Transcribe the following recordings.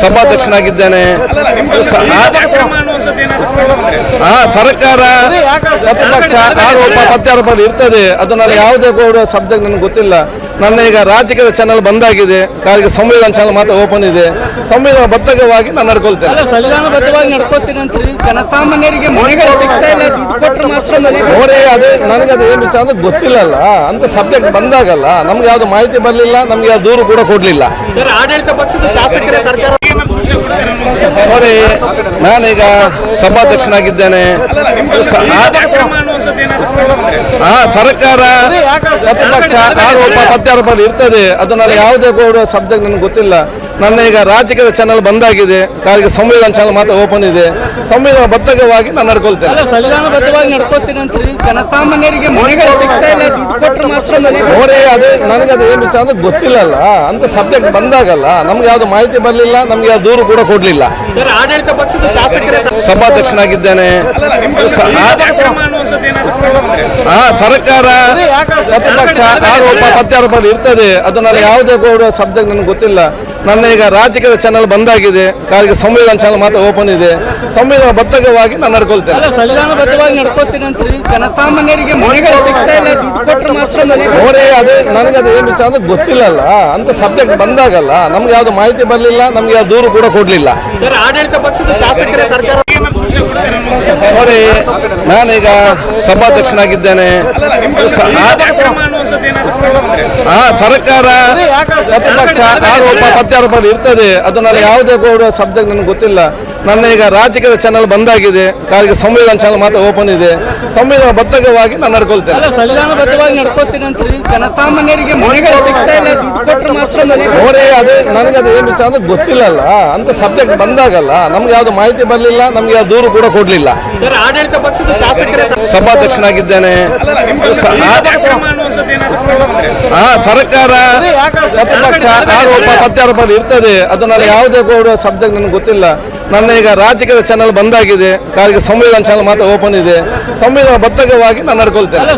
ಸಭಾಧ್ಯಕ್ಷನಾಗಿದ್ದೇನೆ. ಹಾ ಆ ಸರ್ಕಾರ ಪ್ರತಿಪಕ್ಷ ಆರೋಪ ಪ್ರತ್ಯಾರೋಪ ಇರ್ತದೆ. ಅದು ನನಗೆ ಯಾವುದೇ ಕೂಡ ಸಬ್ಜೆಕ್ಟ್ ನನಗೆ ಗೊತ್ತಿಲ್ಲ. ನನ್ನ ಈಗ ರಾಜಕೀಯ ಚಾನಲ್ ಬಂದಾಗಿದೆ. ಕಾರಿಗೆ ಸಂವಿಧಾನ ಚಾನಲ್ ಮಾತ್ರ ಓಪನ್ ಇದೆ. ಸಂವಿಧಾನ ಬದ್ಧವಾಗಿ ನಾನು ನಡ್ಕೊಳ್ತೇನೆ. ಅಲ್ಲ ಸಂವಿಧಾನಬದ್ಧವಾಗಿ ನಡ್ಕೋತೀನಿ ಅಂತೀರಿ ಜನಸಾಮಾನ್ಯರಿಗೆ ಮನೆಗಳು ಸಿಗ್ತಾ ಇಲ್ಲ ದುಡ್ಡು ಮಾತ್ರ ಮನೆ ನೋಡಿ ಅದೇ ನನಗೆ ಅದು ಏನು ವಿಚಾರ ಗೊತ್ತಿಲ್ಲ ಗೊತ್ತಿಲ್ಲಲ್ಲ. ಅಂತ ಸಬ್ಜೆಕ್ಟ್ ಬಂದಾಗಲ್ಲ. ನಮ್ಗೆ ಯಾವ್ದು ಮಾಹಿತಿ ಬರಲಿಲ್ಲ ನಮ್ಗೆ ಯಾವ್ದು ದೂರು ಕೂಡ ಕೊಡ್ಲಿಲ್ಲ. ಸರ್ ಆಡಳಿತ ಪಕ್ಷದ ಶಾಸಕರೇ ಸರ್ಕಾರ ನೋಡಿ ನಾನೀಗ ಸಭಾಧ್ಯಕ್ಷನಾಗಿದ್ದೇನೆ. ಸರ್ಕಾರ ಪ್ರತಿಪಕ್ಷ ಆರೋಪ ಪ್ರತ್ಯಾರೋಪ ಇರ್ತದೆ. ಅದು ನಾನು ಯಾವುದೇ ಕೂಡ ಸಬ್ಜೆಕ್ಟ್ ನನಗೆ ಗೊತ್ತಿಲ್ಲ. ನನ್ನ ಈಗ ರಾಜಕೀಯ ಚಾನಲ್ ಬಂದಾಗಿದೆ. ಕಾರಿಗೆ ಸಂವಿಧಾನ ಚಾನಲ್ ಮಾತ್ರ ಓಪನ್ ಇದೆ. ಸಂವಿಧಾನ ಬದ್ಧವಾಗಿ ನಾನು ನಡ್ಕೊಳ್ತೇನೆ. ನೋಡಿ ಅದೇ ನನಗೆ ಅದು ಏನು ವಿಚಾರ ಗೊತ್ತಿಲ್ಲ ಗೊತ್ತಿಲ್ಲಲ್ಲ. ಅಂತ ಸಬ್ಜೆಕ್ಟ್ ಬಂದಾಗಲ್ಲ. ನಮ್ಗೆ ಯಾವ್ದು ಮಾಹಿತಿ ಬರಲಿಲ್ಲ ನಮ್ಗೆ ಯಾವ ದೂರು ಕೂಡ ಕೊಡ್ಲಿಲ್ಲ. ಸರ್ ಆಡಳಿತ ಪಕ್ಷದ ಶಾಸಕರೇ ಸಭಾಧ್ಯಕ್ಷನಾಗಿದ್ದೇನೆ. ಸರ್ಕಾರ ಪ್ರತಿಪಕ್ಷ ಆರೋಪ ಪ್ರತ್ಯಾರೋಪ ಇರ್ತದೆ. ಅದು ನಾನು ಯಾವುದೇ ಸಬ್ಜೆಕ್ಟ್ ನನಗೆ ಗೊತ್ತಿಲ್ಲ. ನನ್ನ ಈಗ ರಾಜಕೀಯ ಚಾನಲ್ ಬಂದಾಗಿದೆ. ಕಾರಿಗೆ ಸಂವಿಧಾನ ಚಾನಲ್ ಮಾತ್ರ ಓಪನ್ ಇದೆ. ಸಂವಿಧಾನ ಬದ್ಧವಾಗಿ ನಾನು ನಡ್ಕೊಳ್ತೇನೆ. ಜನಸಾಮಾನ್ಯರಿಗೆ ನೋಡಿ ಅದೇ ನನಗೆ ಅದು ಏನು ವಿಚಾರ ಅಂತ ಗೊತ್ತಿಲ್ಲಲ್ಲ. ಅಂತ ಸಬ್ಜೆಕ್ಟ್ ಬಂದಾಗಲ್ಲ ನಮ್ಗೆ ಯಾವ್ದು ಮಾಹಿತಿ ಬರಲಿಲ್ಲ ನಮ್ಗೆ ಯಾವ್ದು ದೂರು ಕೂಡ ಕೊಡ್ಲಿಲ್ಲ. ಸರ್ ಆಡಳಿತ ಪಕ್ಷದ ಶಾಸಕರೇ ಸರ್ಕಾರ ನೋಡಿ ನಾನೀಗ ಸಭಾಧ್ಯಕ್ಷನಾಗಿದ್ದೇನೆ. ಆ ಸರ್ಕಾರ ಪ್ರತಿಪಕ್ಷ ಆರೋಪ ಪ್ರತ್ಯಾರೋಪ ಇರ್ತದೆ. ಅದು ನನಗೆ ಯಾವುದೇ ಕೂಡ ಸಬ್ಜೆಕ್ಟ್ ನನಗೆ ಗೊತ್ತಿಲ್ಲ. ನನ್ನ ಈಗ ರಾಜಕೀಯ ಚಾನಲ್ ಬಂದಾಗಿದೆ ಕಾರಿಗೆ ಸಂವಿಧಾನ ಚಾನಲ್ ಮಾತ್ರ ಓಪನ್ ಇದೆ. ಸಂವಿಧಾನ ಬದ್ಧವಾಗಿ ನಾನು ನಡ್ಕೊಳ್ತೇನೆ. ಅಲ್ಲ ನೋಡಿ ಅದೇ ನನಗೆ ಅದು ಏನು ವಿಚಾರ ಅಂತ ಗೊತ್ತಿಲ್ಲಲ್ಲ. ಅಂತ ಸಬ್ಜೆಕ್ಟ್ ಬಂದಾಗಲ್ಲ. ನಮ್ಗೆ ಯಾವ್ದು ಮಾಹಿತಿ ಬರಲಿಲ್ಲ ನಮ್ಗೆ ಯಾವ ದೂರು ಕೂಡ ಕೊಡ್ಲಿಲ್ಲ. ಸರ್ ಆಡಳಿತ ಪಕ್ಷದ ಶಾಸಕರೇ ಸಭಾಧ್ಯಕ್ಷನಾಗಿದ್ದೇನೆ. ಸರ್ಕಾರ ಪ್ರತಿಪಕ್ಷ ಆರೋಪ ಪ್ರತ್ಯಾರೋಪ ಇರ್ತದೆ. ಅದು ನಾನು ಯಾವುದೇ ಕೂಡ ಸಬ್ಜೆಕ್ಟ್ ನನಗೆ ಗೊತ್ತಿಲ್ಲ. ನನ್ನ ಈಗ ರಾಜಕೀಯ ಚಾನಲ್ ಬಂದಾಗಿದೆ. ಕಾರ್ಯ ಸಂವಿಧಾನ ಚಾನಲ್ ಮಾತ್ರ ಓಪನ್ ಇದೆ. ಸಂವಿಧಾನ ಬದ್ಧವಾಗಿ ನಾನು ನಡ್ಕೊಳ್ತೇನೆ. ಅಲ್ಲ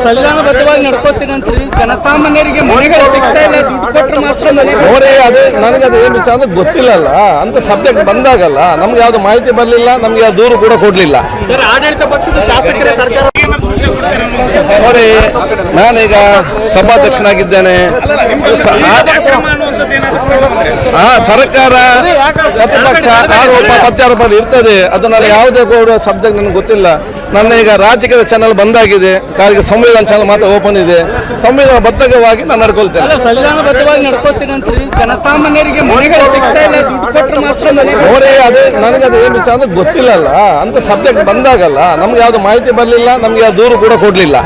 ನೋಡಿ ಅದೇ ನನಗೆ ಅದು ಏನು ವಿಚಾರ ಗೊತ್ತಿಲ್ಲ ಗೊತ್ತಿಲ್ಲಲ್ಲ. ಅಂತ ಸಬ್ಜೆಕ್ಟ್ ಬಂದಾಗಲ್ಲ. ನಮ್ಗೆ ಯಾವ್ದು ಮಾಹಿತಿ ಬರಲಿಲ್ಲ ನಮ್ಗೆ ಯಾವ್ದು ದೂರು ಕೂಡ ಕೊಡ್ಲಿಲ್ಲ. ಸರ್ ಆಡಳಿತ ಪಕ್ಷದ ಶಾಸಕರೇ ಸರ್ಕಾರ ನೋಡಿ ನಾನೀಗ ಸಭಾಧ್ಯಕ್ಷನಾಗಿದ್ದೇನೆ. ಆ ಸರ್ಕಾರ ಪ್ರತಿಪಕ್ಷ ಆರೋಪ ಪ್ರತ್ಯಾರೋಪ ಇರ್ತದೆ. ಅದು ನಾನು ಯಾವುದೇ ಕೂಡ ಸಬ್ಜೆಕ್ಟ್ ನನಗೆ ಗೊತ್ತಿಲ್ಲ. ನನ್ನ ಈಗ ರಾಜಕೀಯ ಚಾನಲ್ ಬಂದಾಗಿದೆ. ಕಾರ್ಯ ಸಂವಿಧಾನ ಚಾನಲ್ ಮಾತ್ರ ಓಪನ್ ಇದೆ. ಸಂವಿಧಾನ ಬದ್ಧವಾಗಿ ನಾನು ನಡ್ಕೊಳ್ತೇನೆ. ನೋಡಿ ಅದೇ ನನಗೆ ಅದು ಏನು ವಿಚಾರ ಅಂತ ಗೊತ್ತಿಲ್ಲಲ್ಲ. ಅಂತ ಸಬ್ಜೆಕ್ಟ್ ಬಂದಾಗಲ್ಲ. ನಮ್ಗೆ ಯಾವ್ದು ಮಾಹಿತಿ ಬರಲಿಲ್ಲ ನಮ್ಗೆ ಯಾವ್ದು ದೂರು ಕೂಡ ಕೊಡ್ಲಿಲ್ಲ.